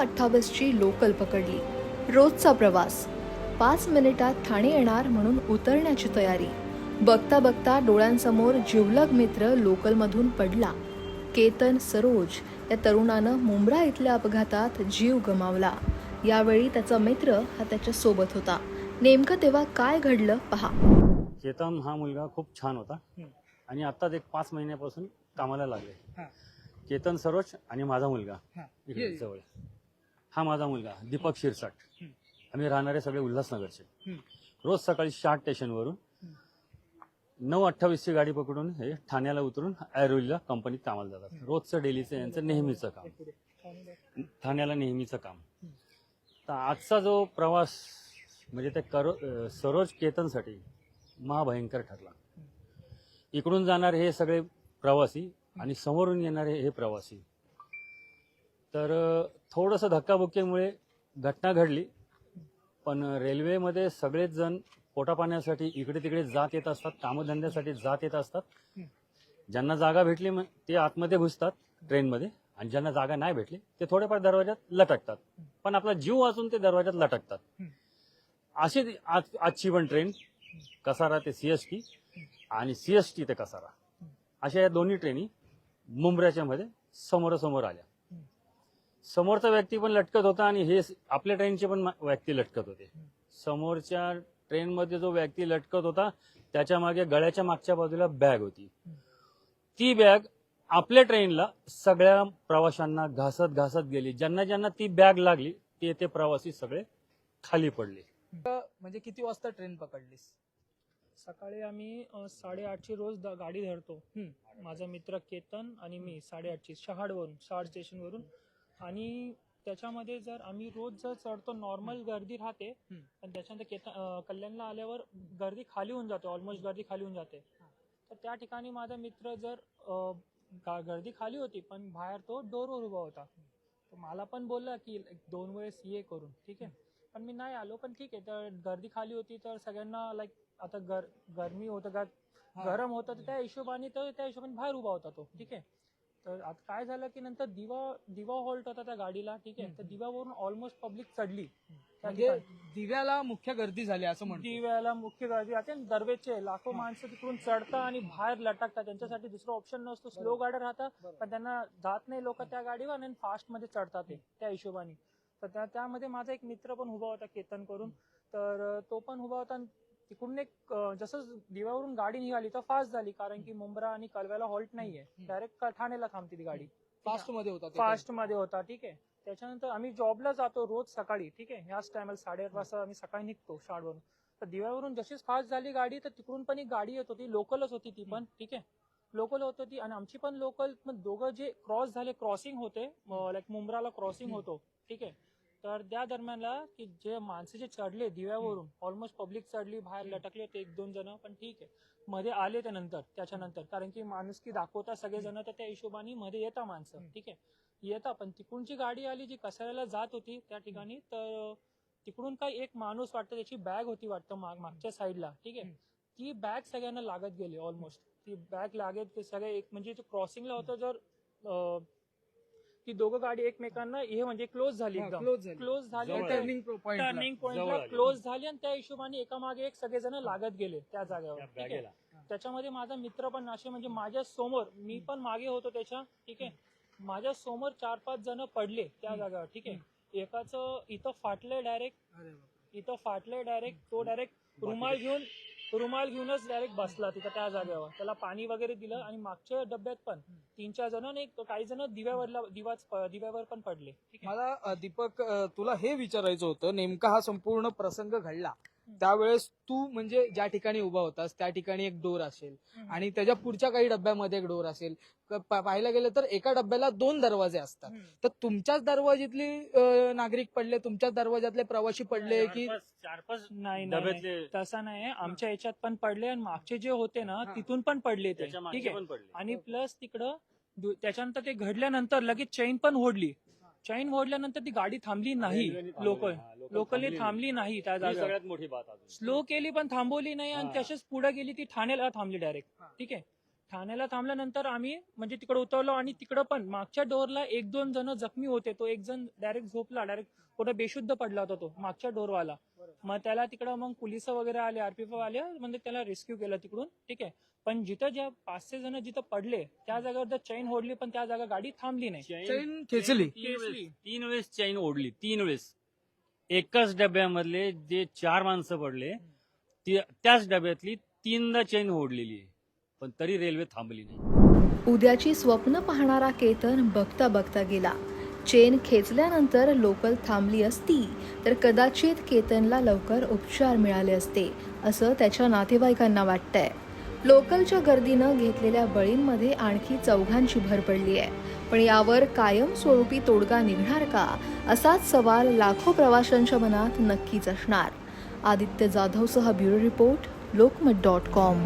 अठ्ठावीसची local पकडली. रोजचा प्रवास. पाच मिनिटात ठाणे येणार म्हणून उतरण्याची तयारी. बघता बघता डोळ्यांसमोर जिवलग मित्र लोकलमधून पडला. केतन सरोज या तरुणानं मुंब्रा इथल्या अपघातात जीव गमावला. यावेळी त्याचा मित्र हा त्याच्या सोबत होता. नेमकं तेव्हा काय घडलं पहा. चेतन हा मुलगा खूप छान होता. आणि आत्ताच एक पाच महिन्यापासून कामाला लागले. चेतन सरोज आणि माझा मुलगा. इकडे जवळ. हा माझा मुलगा दीपक शिरसाट. आम्ही राहणारे सगळे उल्हासनगरचे. रोज सकाळी शार्ट स्टेशनवरून नऊ अठ्ठावीसची गाडी पकडून हे ठाण्याला उतरून ऐरोलीला कंपनीत कामाला जातात. रोजचं डेलीचं यांचं नेहमीचं काम. ठाण्याला. नेहमीचं काम. तर आजचा जो प्रवास म्हणजे त्या करो सरोज केतनसाठी महाभयंकर ठरला. इकडून जाणारे हे सगळे प्रवासी आणि समोरून येणारे हे प्रवासी. तर थोडंसं धक्काबुक्कीमुळे घटना घडली पण रेल्वेमध्ये सगळेच जण पोटापाण्यासाठी इकडे तिकडे जात येत असतात कामधंद्यासाठी जात येत असतात. ज्यांना जागा भेटली मग ते आतमध्ये घुसतात ट्रेनमध्ये आणि ज्यांना जागा नाही भेटली ते थोडेफार दरवाज्यात लटकतात. पण आपला जीव वाचून ते दरवाज्यात लटकतात. अशी आज आजची पण ट्रेन कसारा ते सीएसटी आणि सीएसटी ते कसारा. अशा या दोन्ही ट्रेनी मुंबऱ्याच्या मध्ये समोरासमोर आल्या. समोरचा व्यक्ती पण लटकत होता आणि हे स- आपल्या ट्रेनचे पण व्यक्ती लटकत होते. समोरच्या ट्रेनमध्ये जो व्यक्ती लटकत होता त्याच्यामागे गळ्याच्या मागच्या बाजूला बॅग होती. ती बॅग आपल्या ट्रेनला सगळ्या प्रवाशांना घासत घासत गेली. ज्यांना ज्यांना ती बॅग लागली ते ते प्रवासी सगळे खाली पडले. म्हणजे किती वाजता ट्रेन पकडलीस? सकाळी आम्ही साडेआठची रोज द- गाडी धरतो. माझा मित्र केतन आणि मी साडेआठची शहाडवरून शहाड स्टेशनवरून. आणि त्याच्यामध्ये जर आम्ही रोज जर चढतो नॉर्मल गर्दी राहते. पण त्याच्यानंतर कल्याणला आल्यावर गर्दी खाली होऊन जाते ऑलमोस्ट गर्दी खाली होऊन जाते. तर त्या ठिकाणी माझा मित्र जर गा- गर्दी खाली होती पण बाहेर तो डोरवर उभा होता. तर मला पण बोलला की दोन वेळेस ये करून. ठीक आहे? पण मी नाही आलो पण ठीक आहे. तर गर्दी खाली होती तर सगळ्यांना लाईक आता गर गरमी होतं का. गरम होतं तर त्या हिशोबाने तर त्या हिशोबाने बाहेर उभा होता तो. ठीक आहे? तर आता काय झालं की नंतर दिवा दिवा हॉल्ट होता त्या गाडीला ठीक आहे? तर दिव्यावरून ऑलमोस्ट पब्लिक चढली. म्हणजे. दिव्याला मुख्य गर्दी झाली असं म्हणतो. दिव्याला मुख्य गर्दी आणि दरवेजचे लाखो माणसं तिकडून चढतात आणि बाहेर लटकतात. त्यांच्यासाठी दुसरा ऑप्शन नसतो. स्लो गाड्या राहतात पण त्यांना जात नाही लोक त्या गाडीवर आणि फास्टमध्ये चढतात ते त्या हिशोबाने. तर त्या त्यामध्ये माझा एक मित्र पण उभा होता केतन करून. तर तो पण उभा होता आणि तिकडून एक जसं दिव्यावरून गाडी निघाली तर फास्ट झाली कारण की मुंब्रा आणि कलव्याला हॉल्ट नाहीये. डायरेक्ट ठाण्याला थांबते ती गाडी. फास्टमध्ये होता फास्टमध्ये होता ठीक आहे. त्याच्यानंतर आम्ही जॉबला जातो रोज सकाळी ठीक आहे. ह्याच टायमाला साडेआठ वाजता आम्ही सकाळी निघतो शाळेवरून. तर दिव्यावरून जशीच फास्ट झाली गाडी तर तिकडून पण एक गाडी येत होती लोकलच होती ती पण ठीक आहे. लोकल होत होती आणि आमची पण लोकल दोघं जे क्रॉस झाले क्रॉसिंग होते लाईक मुंब्राला क्रॉसिंग होतो ठीक आहे. तर त्या दरम्यानला की जे माणसं जे चढले दिव्यावरून ऑलमोस्ट पब्लिक चढली बाहेर लटकले होते एक दोन जण पण ठीक आहे. मध्ये आले ते नंतर त्याच्यानंतर. कारण की माणुसकी दाखवता सगळे जण तर त्या हिशोबाने मध्ये येता माणसं ठीक आहे. येता पण तिकडूनची गाडी आली जी कसाऱ्याला जात होती त्या ठिकाणी तर तिकडून काही एक माणूस वाटतं त्याची बॅग होती वाटतं माग मागच्या साईडला ठीक आहे. ती बॅग सगळ्यांना लागत गेली ऑलमोस्ट ती बॅग लागत ते सगळे एक म्हणजे क्रॉसिंगला होतं जर ती दोघं गाडी एकमेकांना हे म्हणजे क्लोज झाली एकदम. क्लोज झाली. क्लोज झाली जवळ टर्निंग पॉइंट टर्निंग जवळ आली. क्लोज झाली आणि त्या हिशोबाने एका मागे एक सगळेजण लागत गेले त्या जागेवर. त्या ठीक आहे? बॅगेला त्याच्यामध्ये माझा मित्र पण असे म्हणजे माझ्यासमोर मी पण मागे होतो त्याच्या ठीक आहे? माझ्यासमोर चार पाच जण पडले त्या जागेवर ठीक आहे? एकाच इथं फाटलंय डायरेक्ट इथं फाटलंय डायरेक्ट तो डायरेक्ट रुमाल घेऊन रुमाल घेऊनच डायरेक्ट बसला तिथं त्या जागेवर. त्याला पाणी वगैरे दिलं आणि मागच्या डब्यात पण तीन चार जण आणि एक- काही जण दिव्यावरला दिवाच दिव्यावर पण पडले. मला दीपक तुला हे विचारायचं होतं नेमका हा संपूर्ण प्रसंग घडला. त्यावेळेस तू म्हणजे ज्या ठिकाणी उभा होतास त्या ठिकाणी एक डोर असेल. आणि त्याच्या पुढच्या काही डब्यामध्ये एक डोर असेल. पाहायला गेलं तर एका डब्याला दोन दरवाजे असतात. तर तुमच्याच दरवाजीतली नागरिक पडले तुमच्याच दरवाजातले प्रवासी पडले की चार पाच- नाही नाही, डब्यातले नाही. तसा नाही. आमच्या याच्यात पण पडले आणि मागचे जे होते ना हा. तिथून पण पडले ते. ठीक आहे. आणि प्लस तिकडं त्याच्यानंतर ते घडल्यानंतर लगेच चैन पण ओढली. चैन ओढल्यानंतर ती गाडी थांबली नाही रेल्वेने थांबवली. लोकल हा, लोकल लोकलने थांबली थांबली नाही त्या ही जागेवर सगळ्यात मोठी बात अजून स्लो केली पण थांबवली नाही आणि हा. तसेच पुढे गेली ती ठाण्याला थांबली डायरेक्ट. ठीक आहे ठाण्याला थांबल्यानंतर आम्ही म्हणजे तिकडे उतरलो आणि तिकडं पण मागच्या डोरला एक दोन जण जखमी होते. तो एक जण डायरेक्ट झोपला डायरेक्ट कुठं बेशुद्ध पडला होता तो मागच्या डोरवाला मग त्याला तिकडं मग पोलीस वगैरे आले आरपीएफ आले म्हणजे त्याला रेस्क्यू केलं तिकडून. ठीक आहे. पण जिथं ज्या पाच सहा जण जिथं पडले त्या जागेवर चैन ओढली पण त्या जागा गाडी थांबली नाही. चैन खेचली. तीन वेळेस तीन वेळेस चैन ओढली. तीन वेळेस. एकाच डब्यामधले जे चार माणसं पडले त्याच डब्यातली तीनदा चैन ओढलेली आहे. पण तरी रेल्वे थांबली नाही. उद्याची स्वप्न पाहणारा केतन बघता बघता गेला. चेन खेचल्यानंतर लोकल थांबली असती तर कदाचित केतनला लवकर उपचार मिळाले असते असं त्याच्या नातेवाईकांना वाटतंय. लोकलच्या गर्दीनं घेतलेल्या बळींमध्ये आणखी चौघांची भर पडली आहे. पण यावर कायमस्वरूपी तोडगा निघणार का असाच सवाल लाखो प्रवाशांच्या मनात नक्कीच असणार. Aditya जाधवसह bureau report Lokmat dot com.